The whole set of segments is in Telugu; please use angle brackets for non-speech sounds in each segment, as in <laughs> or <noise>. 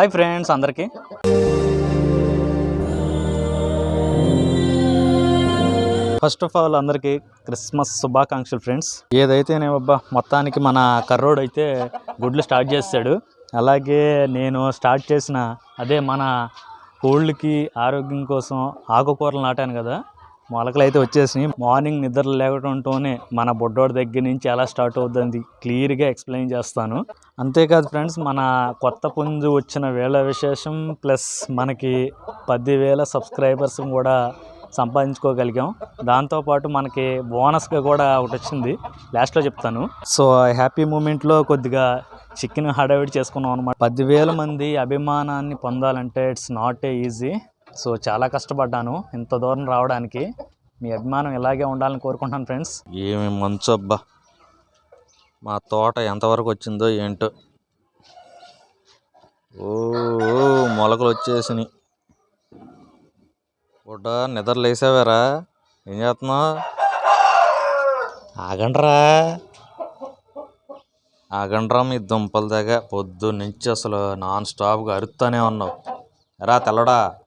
హాయ్ ఫ్రెండ్స్ అందరికీ. ఫస్ట్ ఆఫ్ ఆల్ అందరికీ క్రిస్మస్ శుభాకాంక్షలు ఫ్రెండ్స్. ఏదైతేనేమబ్బా మొత్తానికి మన కర్రోడు అయితే గుడ్లు స్టార్ట్ చేస్తాడు. అలాగే నేను స్టార్ట్ చేసిన అదే మన కోళ్ళకి ఆరోగ్యం కోసం ఆకుకూరలు నాటాను కదా. మొలకలు అయితే వచ్చేసినాయి. మార్నింగ్ నిద్ర లేవటంతోనే మన బొడ్డోడి దగ్గర నుంచి ఎలా స్టార్ట్ అవుతుంది క్లియర్గా ఎక్స్ప్లెయిన్ చేస్తాను. అంతేకాదు ఫ్రెండ్స్ మన కొత్త పుంజు వచ్చిన వేళ విశేషం ప్లస్ మనకి పదివేల సబ్స్క్రైబర్స్ కూడా సంపాదించుకోగలిగాం. దాంతోపాటు మనకి బోనస్గా కూడా ఒకటి వచ్చింది. లాస్ట్లో చెప్తాను. సో హ్యాపీ మూమెంట్లో కొద్దిగా చికెన్ హడావిడి చేసుకున్నాం అనమాట పదివేల మంది అభిమానాన్ని పొందాలంటే it's not a easy. So చాలా కష్టపడ్డాను ఇంత దూరం రావడానికి. మీ అభిమానం ఇలాగే ఉండాలని కోరుకుంటున్నాను ఫ్రెండ్స్. ఏమి మంచు అబ్బా. మా తోట ఎంతవరకు వచ్చిందో ఏంటో. ఓ మొలకలు వచ్చేసినాయి. బుడ్డ నిద్ర లేసావారా? ఏం చేస్తున్నావు? ఆగండ్రా. ఆగండ్రా మీ దుంపల దగ్గర పొద్దు నుంచి అసలు నాన్ స్టాప్గా అరుత్తూనే ఉన్నావు. రా తెల్లడా.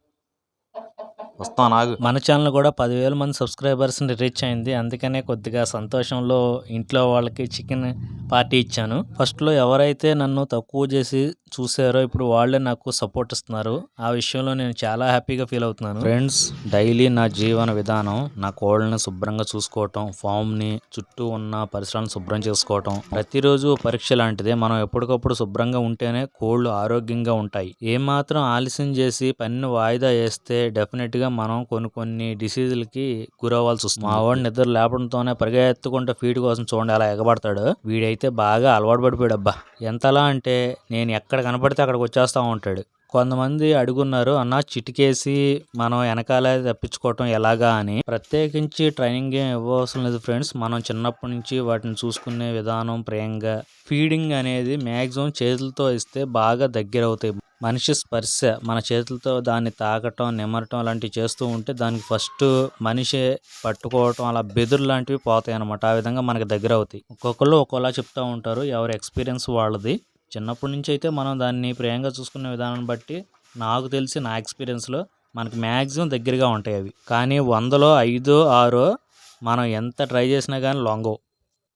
వస్తాను నాకు మన ఛానల్ కూడా పదివేల మంది సబ్స్క్రైబర్స్ని రీచ్ అయింది. అందుకనే కొద్దిగా సంతోషంలో ఇంట్లో వాళ్ళకి చికెన్ పార్టీ ఇచ్చాను. ఫస్ట్లో ఎవరైతే నన్ను తక్కువ చేసి చూసారో ఇప్పుడు వాళ్ళే నాకు సపోర్ట్ ఇస్తున్నారు. ఆ విషయంలో నేను చాలా హ్యాపీగా ఫీల్ అవుతున్నాను. ఫ్రెండ్స్ డైలీ నా జీవన విధానం నా కోళ్ళని శుభ్రంగా చూసుకోవటం ఫామ్ని చుట్టూ ఉన్న పరిసరాలను శుభ్రం చేసుకోవటం. ప్రతిరోజు పరీక్ష లాంటిదే. మనం ఎప్పటికప్పుడు శుభ్రంగా ఉంటేనే కోళ్ళు ఆరోగ్యంగా ఉంటాయి. ఏమాత్రం ఆలస్యం చేసి పని వాయిదా వేస్తే డెఫినెట్గా మనం కొన్ని కొన్ని డిసీజులకి గురవ్వాల్సి వస్తుంది. మా వాడిని నిద్ర లేపడంతోనే పరిగెత్తుకుంటే ఫీడ్ కోసం చూడండి అలా ఎగబడతాడు. వీడైతే బాగా అలవాటు పడిపోయాడు అబ్బా ఎంతలా అంటే నేను ఎక్కడ కనపడితే అక్కడికి వచ్చేస్తా ఉంటాడు. కొంతమంది అడుగున్నారు అన్న చిటికేసి మనం వెనకాల తప్పించుకోవటం ఎలాగా? అని. ప్రత్యేకించి ట్రైనింగ్ ఏం ఇవ్వవలసిన లేదు ఫ్రెండ్స్. మనం చిన్నప్పటి నుంచి వాటిని చూసుకునే విధానం ప్రేమగా ఫీడింగ్ అనేది మ్యాక్సిమం చేతులతో ఇస్తే బాగా దగ్గర అవుతాయి మనిషి స్పర్శ మన చేతులతో దాన్ని తాకటం నిమరటం లాంటివి చేస్తూ ఉంటే దానికి ఫస్ట్ మనిషి పట్టుకోవటం అలా బెదురు లాంటివి పోతాయి అనమాట ఆ విధంగా మనకి దగ్గర అవుతాయి. ఒక్కొక్కరు ఒక్కోలా చెప్తూ ఉంటారు ఎవరి ఎక్స్పీరియన్స్ వాళ్ళది. చిన్నప్పటి నుంచి అయితే మనం దాన్ని ప్రేమగా చూసుకునే విధానం బట్టి నాకు తెలిసి నా ఎక్స్పీరియన్స్లో మనకి మ్యాక్సిమం దగ్గరగా ఉంటాయి అవి. కానీ వందలో ఐదో ఆరో మనం ఎంత ట్రై చేసినా కానీ లొంగవు.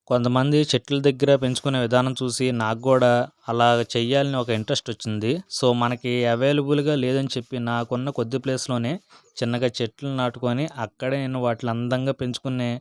కొంతమంది చెట్ల దగ్గర పెంచుకునే విధానం చూసి నాకు కూడా అలా చెయ్యాలని ఒక ఇంట్రెస్ట్ వచ్చింది. సో మనకి అవైలబుల్గా లేదని చెప్పి నాకున్న కొద్ది ప్లేస్లోనే చిన్నగా చెట్లు నాటుకొని అక్కడే నేను వాటిని అందంగా పెంచుకునే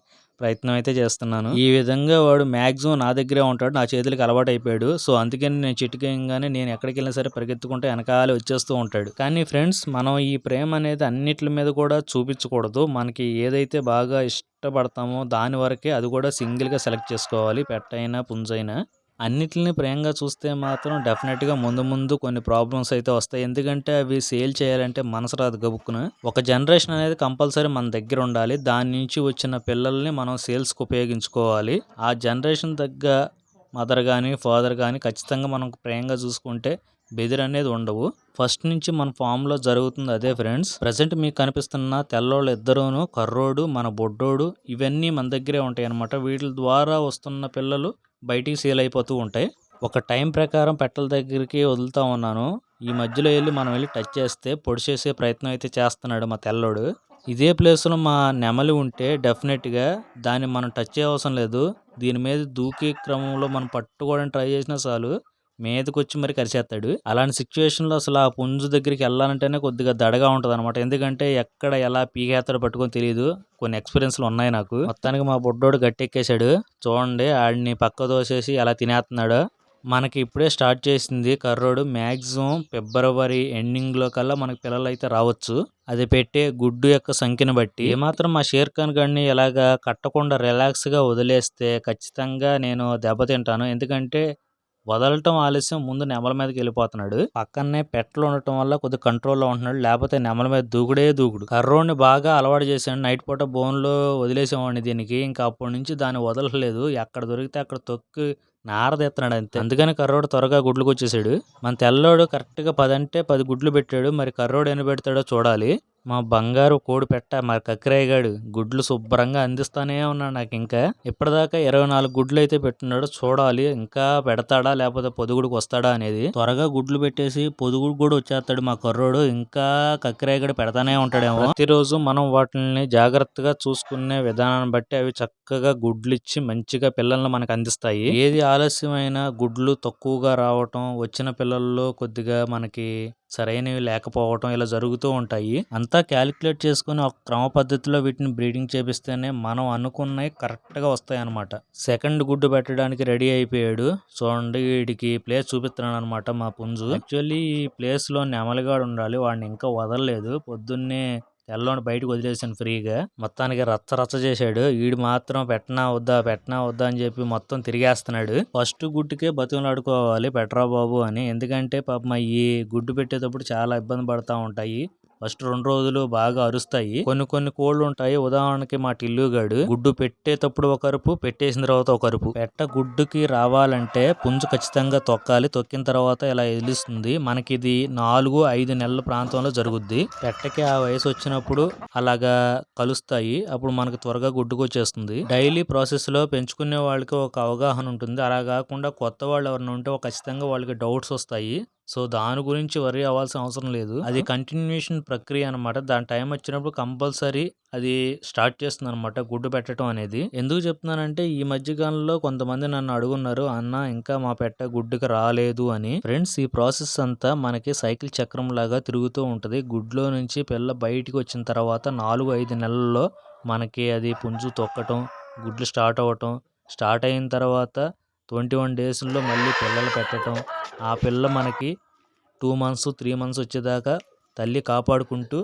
ప్రయత్నం అయితే చేస్తున్నాను. ఈ విధంగా వాడు మ్యాక్సిమం నా దగ్గరే ఉంటాడు. నా చేతులకు అలవాటు అయిపోయాడు. సో అందుకని నేను చిటికేయంగానే నేను ఎక్కడికి వెళ్ళినా సరే పరిగెత్తుకుంటే వెనకాలే వచ్చేస్తూ ఉంటాడు. కానీ ఫ్రెండ్స్ మనం ఈ ప్రేమ అనేది అన్నిటి మీద కూడా చూపించకూడదు. మనకి ఏదైతే బాగా ఇష్టపడతామో దాని వరకే అది కూడా సింగిల్గా సెలెక్ట్ చేసుకోవాలి. పెట్టైనా పుంజైనా. అన్నిటిని ప్రేమగా చూస్తే మాత్రం డెఫినెట్గా ముందు ముందు కొన్ని ప్రాబ్లమ్స్ అయితే వస్తాయి. ఎందుకంటే అవి సేల్ చేయాలంటే మనసు రాదు గబుక్కున. ఒక జనరేషన్ అనేది కంపల్సరీ మన దగ్గర ఉండాలి. దాని నుంచి వచ్చిన పిల్లల్ని మనం సేల్స్కి ఉపయోగించుకోవాలి. ఆ జనరేషన్ తగ్గ మదర్ కానీ ఫాదర్ కానీ ఖచ్చితంగా మనం ప్రేమగా చూసుకుంటే బెదిర్ అనేది ఉండవు. ఫస్ట్ నుంచి మన ఫామ్లో జరుగుతుంది అదే ఫ్రెండ్స్. ప్రజెంట్ మీకు కనిపిస్తున్న తెల్లోళ్ళు ఇద్దరూను కర్రోడు మన బొడ్డోడు ఇవన్నీ మన దగ్గరే ఉంటాయి అన్నమాట వీటి ద్వారా వస్తున్న పిల్లలు బయటికి సేల్ అయిపోతూ ఉంటాయి. ఒక టైం ప్రకారం పెట్టల దగ్గరికి వదులుతా ఉన్నాను. ఈ మధ్యలో వెళ్ళి మనం వెళ్ళి టచ్ చేస్తే పొడి చేసే ప్రయత్నం అయితే చేస్తున్నాడు మా తెల్లోడు. ఇదే ప్లేస్లో మా నెమలి ఉంటే డెఫినెట్గా దాన్ని మనం టచ్ చేయవసరం లేదు. దీని మీద దూకే క్రమంలో మనం పట్టుకోవడానికి ట్రై చేసినా చాలు. మీదకి వచ్చి మరి కరిచేస్తాడు. అలాంటి సిచ్యువేషన్లో అసలు ఆ పుంజు దగ్గరికి వెళ్ళాలంటేనే కొద్దిగా దడగా ఉంటుంది అనమాట ఎందుకంటే ఎక్కడ ఎలా పీకేస్తాడో పట్టుకొని తెలియదు కొన్ని ఎక్స్పీరియన్స్లు ఉన్నాయి నాకు. మొత్తానికి మా బుడ్డోడు గట్టెక్కేశాడు. చూడండి ఆడిని పక్క దోసేసి ఎలా తినేస్తున్నాడు. మనకి ఇప్పుడే స్టార్ట్ చేసింది కర్రోడు మ్యాక్సిమం ఫిబ్రవరి ఎండింగ్లో కల్లా మనకి పిల్లలు అయితే రావచ్చు. అది పెట్టే గుడ్డు యొక్క సంఖ్యను బట్టి. ఏమాత్రం మా షేర్ ఖాన్ గారిని ఇలాగా కట్టకుండా రిలాక్స్గా వదిలేస్తే ఖచ్చితంగా నేను దెబ్బతింటాను. ఎందుకంటే వదలటం ఆలస్యం ముందు నెమల మీదకి వెళ్ళిపోతున్నాడు. పక్కనే పెట్టలు ఉండటం వల్ల కొద్దిగా కంట్రోల్లో ఉంటున్నాడు. లేకపోతే నెమల మీద దూకుడే దూకుడు. కర్రోడ్ని బాగా అలవాటు చేశాను నైట్ పూట బోన్లో వదిలేసేవాడిని దీనికి. ఇంకా అప్పటి నుంచి దాన్ని వదలలేదు. ఎక్కడ దొరికితే అక్కడ తొక్కి నారదెత్తున్నాడు అంతే. అందుకని కర్రోడు త్వరగా గుడ్లకు వచ్చేసాడు మన తెల్లోడు కరెక్ట్గా పది అంటే పది గుడ్లు పెట్టాడు. మరి కర్రోడు ఎన్ని పెడతాడో చూడాలి. మా బంగారు కోడి పెట్ట మా కక్కిరాయగాడు గుడ్లు శుభ్రంగా అందిస్తానే ఉన్నాడు నాకు ఇంకా. ఇప్పటిదాకా ఇరవై నాలుగు గుడ్లు అయితే పెట్టున్నాడు చూడాలి ఇంకా పెడతాడా లేకపోతే పొదుగుడికి వస్తాడా అనేది. త్వరగా గుడ్లు పెట్టేసి పొదుగుడు కూడా వచ్చేస్తాడు మా కర్రోడు ఇంకా కక్కిరాయగాడు పెడతానే ఉంటాడేమో. ప్రతిరోజు మనం వాటిని జాగ్రత్తగా చూసుకునే విధానాన్ని బట్టి అవి చక్కగా గుడ్లు ఇచ్చి మంచిగా పిల్లల్ని మనకు అందిస్తాయి. ఏది ఆలస్యమైన గుడ్లు తక్కువగా రావటం వచ్చిన పిల్లల్లో కొద్దిగా మనకి సరైనవి లేకపోవటం ఇలా జరుగుతూ ఉంటాయి. అంతా క్యాలిక్యులేట్ చేసుకుని ఒక క్రమ పద్ధతిలో వీటిని బ్రీడింగ్ చేపిస్తేనే మనం అనుకున్నవి కరెక్ట్గా వస్తాయన్నమాట. వస్తాయి అనమాట సెకండ్ గుడ్డు పెట్టడానికి రెడీ అయిపోయాడు. చూడండి వీడికి ప్లేస్ చూపిస్తున్నాను అనమాట మా పుంజు. యాక్చువల్లీ ఈ ప్లేస్లో నెమలిగాడు ఉండాలి. వాడిని ఇంకా వదలలేదు. పొద్దున్నే తెల్లోని బయటకు వదిలేసాను ఫ్రీగా. మొత్తానికి రచ్చ రచ్చ చేశాడు. వీడు మాత్రం పెట్టనా వద్దా పెట్టనా వద్దా అని చెప్పి మొత్తం తిరిగేస్తున్నాడు. ఫస్ట్ గుడ్డుకే బతుకులాడుకోవాలి పెట్టరా బాబు అని. ఎందుకంటే పాపం ఈ గుడ్డు పెట్టేటప్పుడు చాలా ఇబ్బంది పడతా ఉంటాయి. ఫస్ట్ రెండు రోజులు బాగా అరుస్తాయి. కొన్ని కొన్ని కోళ్ళు ఉంటాయి ఉదాహరణకి మా టిల్లుగాడు గుడ్డు పెట్టేటప్పుడు ఒక అరుపు పెట్టేసిన తర్వాత ఒక అరుపు. పెట్ట గుడ్డుకి రావాలంటే పుంజు ఖచ్చితంగా తొక్కాలి. తొక్కిన తర్వాత ఇలా ఎదులుస్తుంది మనకి ఇది నాలుగు ఐదు నెలల ప్రాంతంలో జరుగుద్ది. పెట్టకి ఆ వయసు వచ్చినప్పుడు అలాగా కలుస్తాయి. అప్పుడు మనకి త్వరగా గుడ్డుకు వచ్చేస్తుంది డైలీ ప్రాసెస్లో పెంచుకునే వాళ్ళకి ఒక అవగాహన ఉంటుంది. అలా కాకుండా కొత్త వాళ్ళు ఎవరైనా ఉంటే ఒక ఖచ్చితంగా వాళ్ళకి డౌట్స్ వస్తాయి. సో దాని గురించి వరి అవ్వాల్సిన అవసరం లేదు. అది కంటిన్యూషన్ ప్రక్రియ అనమాట దాని టైం వచ్చినప్పుడు కంపల్సరీ అది స్టార్ట్ చేస్తుంది అనమాట గుడ్డు పెట్టడం అనేది. ఎందుకు చెప్తున్నానంటే ఈ మధ్య కాలంలో కొంతమంది నన్ను అడుగున్నారు అన్న ఇంకా మా పెట్ట గుడ్డుకి రాలేదు అని. ఫ్రెండ్స్ ఈ ప్రాసెస్ అంతా మనకి సైకిల్ చక్రం లాగా తిరుగుతూ ఉంటది. గుడ్లో నుంచి పిల్ల బయటికి వచ్చిన తర్వాత నాలుగు ఐదు నెలల్లో మనకి అది పుంజు తొక్కటం గుడ్లు స్టార్ట్ అవ్వటం స్టార్ట్ అయిన తర్వాత ట్వంటీ వన్ డేస్లో మళ్ళీ పిల్లలు పెట్టడం ఆ పిల్ల మనకి టూ మంత్స్ త్రీ మంత్స్ వచ్చేదాకా తల్లి కాపాడుకుంటూ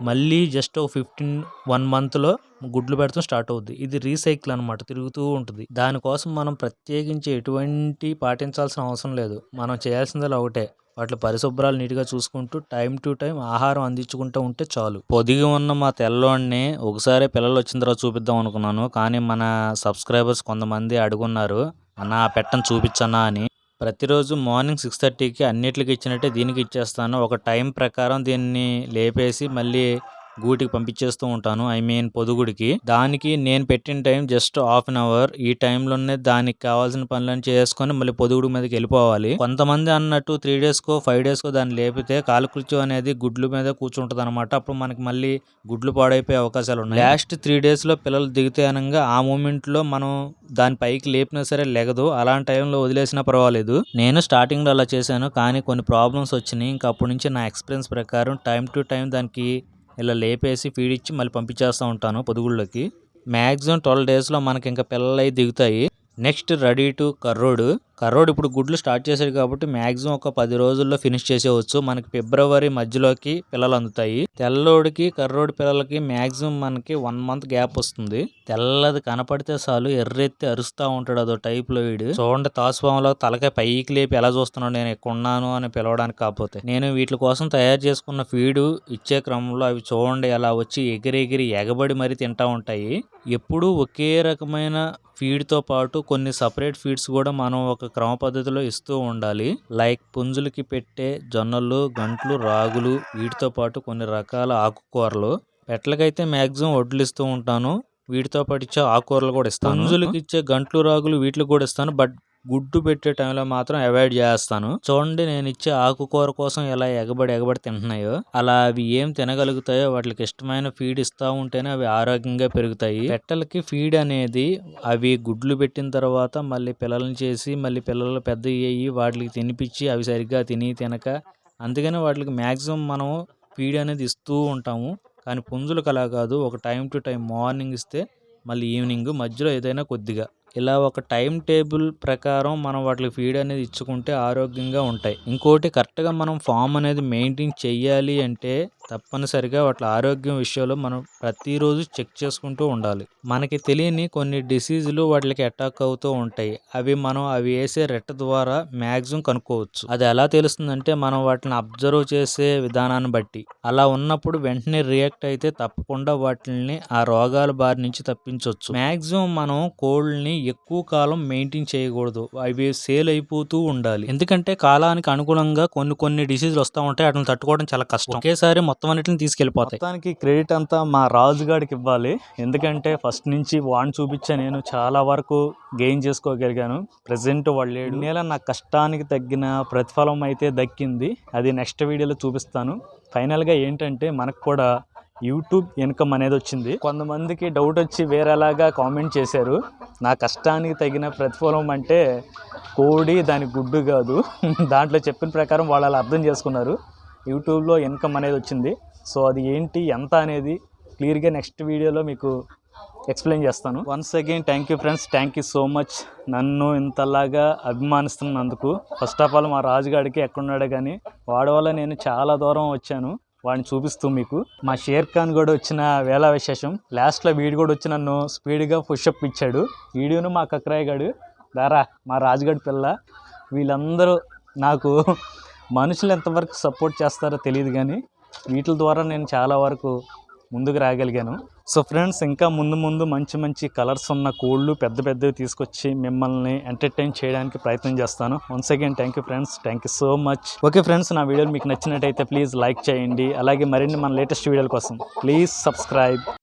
మళ్ళీ జస్ట్ ఒక ఫిఫ్టీన్ వన్ మంత్లో గుడ్లు పెడతాం స్టార్ట్ అవుద్ది. ఇది రీసైకిల్ అనమాట తిరుగుతూ ఉంటుంది. దానికోసం మనం ప్రత్యేకించి ఎటువంటి పాటించాల్సిన అవసరం లేదు. మనం చేయాల్సిందల్లా ఒకటే. వాటి పరిశుభ్రాలు నీట్గా చూసుకుంటూ టైం టు టైం ఆహారం అందించుకుంటూ ఉంటే చాలు. పొదిగి ఉన్న మా తెల్లోడిని ఒకసారి పిల్లలు వచ్చిన తర్వాత చూపిద్దాం అనుకున్నాను. కానీ మన సబ్స్క్రైబర్స్ కొంతమంది అడుగున్నారు. అన్నా పెట్టను చూపించన్నా అని ప్రతిరోజు మార్నింగ్ సిక్స్ థర్టీకి అన్నిటికి ఇచ్చినట్టే దీనికి ఇచ్చేస్తాను. ఒక టైం ప్రకారం దీన్ని లేపేసి మళ్ళీ గూటికి పంపించేస్తూ ఉంటాను. ఐ మీన్ పొదుగుడికి. దానికి నేను పెట్టిన time just half an hour. ఈ టైంలోనే దానికి కావాల్సిన పనులను చేసుకొని మళ్ళీ పొదుగుడి మీదకి వెళ్ళిపోవాలి. కొంతమంది అన్నట్టు త్రీ డేస్కో ఫైవ్ డేస్కో దాన్ని లేపితే కాలకృత్యం అనేది గుడ్లు మీద కూర్చుంటది అనమాట అప్పుడు మనకి మళ్ళీ గుడ్లు పాడైపోయే అవకాశాలు ఉన్నాయి. లాస్ట్ త్రీ డేస్లో పిల్లలు దిగితే అనగా ఆ మూమెంట్లో మనం దాని పైకి లేపినా సరే లెగదు. అలాంటి టైంలో వదిలేసినా పర్వాలేదు. నేను స్టార్టింగ్లో అలా చేశాను. కానీ కొన్ని ప్రాబ్లమ్స్ వచ్చినాయి. ఇంకా అప్పటి నుంచి నా ఎక్స్పీరియన్స్ ప్రకారం టైం టు టైం దానికి ఇలా లేపేసి ఫీడ్ ఇచ్చి మళ్ళీ పంపించేస్తూ ఉంటాను పొదుగుళ్ళకి. మ్యాక్సిమం ట్వెల్వ్ డేస్లో మనకి ఇంకా పిల్లలు అవి దిగుతాయి. నెక్స్ట్ రెడీ టు కర్రోడు. కర్రోడు ఇప్పుడు గుడ్లు స్టార్ట్ చేశాడు కాబట్టి మ్యాక్సిమం ఒక పది రోజుల్లో ఫినిష్ చేసేవచ్చు. మనకి ఫిబ్రవరి మధ్యలోకి పిల్లలు అందుతాయి. తెల్లోడికి కర్రోడి పిల్లలకి మ్యాక్సిమం మనకి వన్ మంత్ గ్యాప్ వస్తుంది. తెల్లది కనపడితే చాలు ఎర్రెత్తి అరుస్తూ ఉంటాడు అదో టైప్లో వీడు. చూడండి తాసుపాములో తలకాయ పైకి లేపి ఎలా చూస్తున్నాడు నేను ఎక్కున్నాను అని పిలవడానికి కాకపోతే. నేను వీటి కోసం తయారు చేసుకున్న ఫీడు ఇచ్చే క్రమంలో అవి చూడండి ఎలా వచ్చి ఎగిరెగిరి ఎగబడి మరీ తింటా ఉంటాయి. ఎప్పుడూ ఒకే రకమైన ఫీడ్తో పాటు కొన్ని సపరేట్ ఫీడ్స్ కూడా మనం ఒక క్రమ పద్ధతిలో ఇస్తూ ఉండాలి. లైక్ పుంజులకి పెట్టే జొన్నలు గంట్లు రాగులు వీటితో పాటు కొన్ని రకాల ఆకుకూరలు. పెట్టలకైతే మ్యాక్సిమం వడ్లు ఇస్తూ ఉంటాను వీటితో పాటు ఇచ్చే ఆకుకూరలు కూడా ఇస్తాను. పుంజులకి ఇచ్చే గంట్లు రాగులు వీటికి కూడా ఇస్తాను. బట్ గుడ్డు పెట్టే టైంలో మాత్రం అవాయిడ్ చేస్తాను. చూడండి నేను ఇచ్చే ఆకుకూర కోసం ఎలా ఎగబడి ఎగబడి తింటున్నాయో అలా అవి ఏం తినగలుగుతాయో వాటికి ఇష్టమైన ఫీడ్ ఇస్తూ ఉంటేనే అవి ఆరోగ్యంగా పెరుగుతాయి. పెట్టలకి ఫీడ్ అనేది అవి గుడ్లు పెట్టిన తర్వాత మళ్ళీ పిల్లల్ని చేసి మళ్ళీ పిల్లలు పెద్ద అయ్యి వాటికి తినిపించి అవి సరిగ్గా తిని తినక అందుకని వాటికి మ్యాక్సిమం మనం ఫీడ్ అనేది ఇస్తూ ఉంటాము. కానీ పుంజులకు అలా కాదు ఒక టైం టు టైం మార్నింగ్ ఇస్తే మళ్ళీ ఈవినింగ్ మధ్యలో ఏదైనా కొద్దిగా. ఇలా ఒక టైం టేబుల్ ప్రకారం మనం వాటికి ఫీడ్ అనేది ఇచ్చుకుంటే ఆరోగ్యంగా ఉంటాయి. ఇంకోటి కరెక్ట్గా మనం ఫామ్ అనేది మెయింటైన్ చెయ్యాలి అంటే తప్పనిసరిగా వాటి ఆరోగ్యం విషయంలో మనం ప్రతిరోజు చెక్ చేసుకుంటూ ఉండాలి. మనకి తెలియని కొన్ని డిసీజులు వాటికి అటాక్ అవుతూ ఉంటాయి. అవి మనం అవి వేసే రెట్ట ద్వారా మ్యాక్సిమం కనుక్కోవచ్చు. అది ఎలా తెలుస్తుందంటే మనం వాటిని అబ్జర్వ్ చేసే విధానాన్ని బట్టి. అలా ఉన్నప్పుడు వెంటనే రియాక్ట్ అయితే తప్పకుండా వాటిని ఆ రోగాల బారి నుంచి తప్పించవచ్చు మ్యాక్సిమం మనం కోళ్ళని ఎక్కువ కాలం మెయింటైన్ చేయకూడదు. అవి సేల్ అయిపోతూ ఉండాలి. ఎందుకంటే కాలానికి అనుగుణంగా కొన్ని కొన్ని డిసీజులు వస్తూ ఉంటాయి. వాటిని తట్టుకోవడం చాలా కష్టం. ఒకేసారి మొత్తం అన్నిటిని తీసుకెళ్ళిపోతాయి. మొత్తానికి క్రెడిట్ అంతా మా రాజుగాడికి ఇవ్వాలి. ఎందుకంటే ఫస్ట్ నుంచి వాడిని చూపించే నేను చాలా వరకు గెయిన్ చేసుకోగలిగాను. ప్రజెంట్ వాళ్ళు లేడు. నేల నా కష్టానికి తగ్గిన ప్రతిఫలం అయితే దక్కింది. అది నెక్స్ట్ వీడియోలో చూపిస్తాను. ఫైనల్గా ఏంటంటే మనకు కూడా యూట్యూబ్ ఇన్కమ్ అనేది వచ్చింది. కొంతమందికి డౌట్ వచ్చి వేరేలాగా కామెంట్ చేశారు. నా కష్టానికి తగిన ప్రతిఫలం అంటే కోడి దాని గుడ్డు కాదు. <laughs> దాంట్లో చెప్పిన ప్రకారం వాళ్ళు అలా అర్థం చేసుకున్నారు. యూట్యూబ్లో ఇన్కమ్ అనేది వచ్చింది. సో అది ఏంటి ఎంత అనేది క్లియర్గా నెక్స్ట్ వీడియోలో మీకు ఎక్స్ప్లెయిన్ చేస్తాను. Once again thank you friends thank you so much. నన్ను ఇంతలాగా అభిమానిస్తున్నందుకు. ఫస్ట్ ఆఫ్ ఆల్ మా రాజుగాడికి ఎక్కడున్నాడు కానీ వాడి వల్ల నేను చాలా దూరం వచ్చాను. వాడిని చూపిస్తూ మీకు. మా షేర్ ఖాన్ కూడా వచ్చిన వేళ విశేషం. లాస్ట్లో వీడు కూడా వచ్చి నన్ను స్పీడ్గా పుషప్ ఇచ్చాడు. వీడియోను మా కక్రాయ్ గాడు దారా మా రాజుగాడి పిల్ల. వీళ్ళందరూ నాకు మనుషులు ఎంతవరకు సపోర్ట్ చేస్తారో తెలియదు కానీ వీటి ద్వారా నేను చాలా వరకు ముందుకు రాగలిగాను. సో ఫ్రెండ్స్ ఇంకా ముందు ముందు మంచి మంచి కలర్స్ ఉన్న కోళ్ళు పెద్ద పెద్దవి తీసుకొచ్చి మిమ్మల్ని ఎంటర్టైన్ చేయడానికి ప్రయత్నం చేస్తాను. Once again thank you friends thank you so much okay friends నా వీడియోలు మీకు నచ్చినట్టయితే ప్లీజ్ లైక్ చేయండి. అలాగే మరిన్ని మన లేటెస్ట్ వీడియోల కోసం ప్లీజ్ సబ్స్క్రైబ్